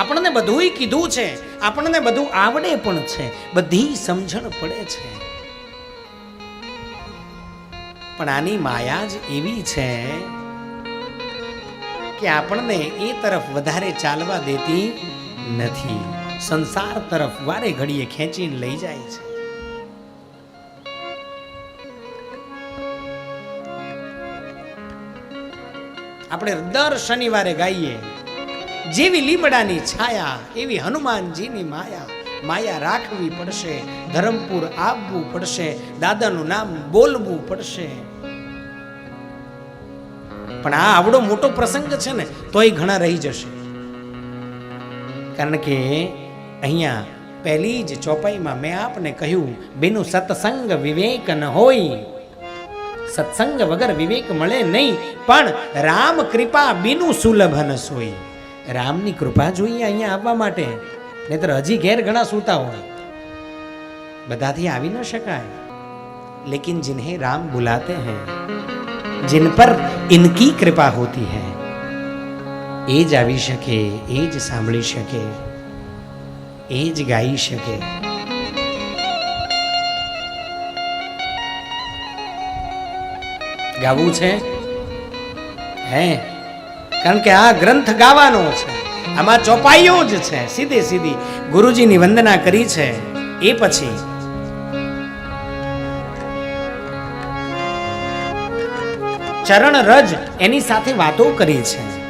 આપણને બધુંય કીધું છે. આપણને બધું આવડે પણ છે. બધી સમજણ પડે છે. પણ આની માયા જ એવી છે કે આપણને એ તરફ વધારે ચાલવા દેતી નથી. સંસાર તરફ વારે ઘડીએ ખેંચીને લઈ જાય છે. આપણે દર શનિવારે ગાઈએ. જેવી લીમડાની છાયા, એવી હનુમાનજીની માયા. માયા રાખવી પડશે, ધરમપુર આવવું પડશે, દાદાનું નામ બોલવું પડશે. પણ આ આવડો મોટો પ્રસંગ છે ને, તોય ઘણા રહી જશે. કારણ કે અહીંયા પહેલી જ ચોપાઈમાં મેં આપને કહ્યું, બેનું સત્સંગ વિવેક ન હોય. સત્સંગ વગર વિવેક મળે નહીં, પણ રામ કૃપા બીનું સુલભ ન સોય. રામની કૃપા જોઈએ અહીંયા આવવા માટે. નહીતર હજી ઘેર ઘણા સૂતા હોય. બધાથી આવી ન શકાય. લેકિન જિન્હે રામ બુલાતે હૈ, જિન પર ઇનકી કૃપા હોતી હૈ. એ જ આવી શકે, એ જ સાંભળી શકે, એ જ ગાઈ શકે. ગાવું છે? હે? કારણ કે આ ગ્રંથ ગાવાનો છે. આમાં ચોપાઈઓ જ છે. સીધી સીધી ગુરુજીની વંદના કરી છે. એ પછી ચરણ રજ એની સાથે વાતો કરી છે.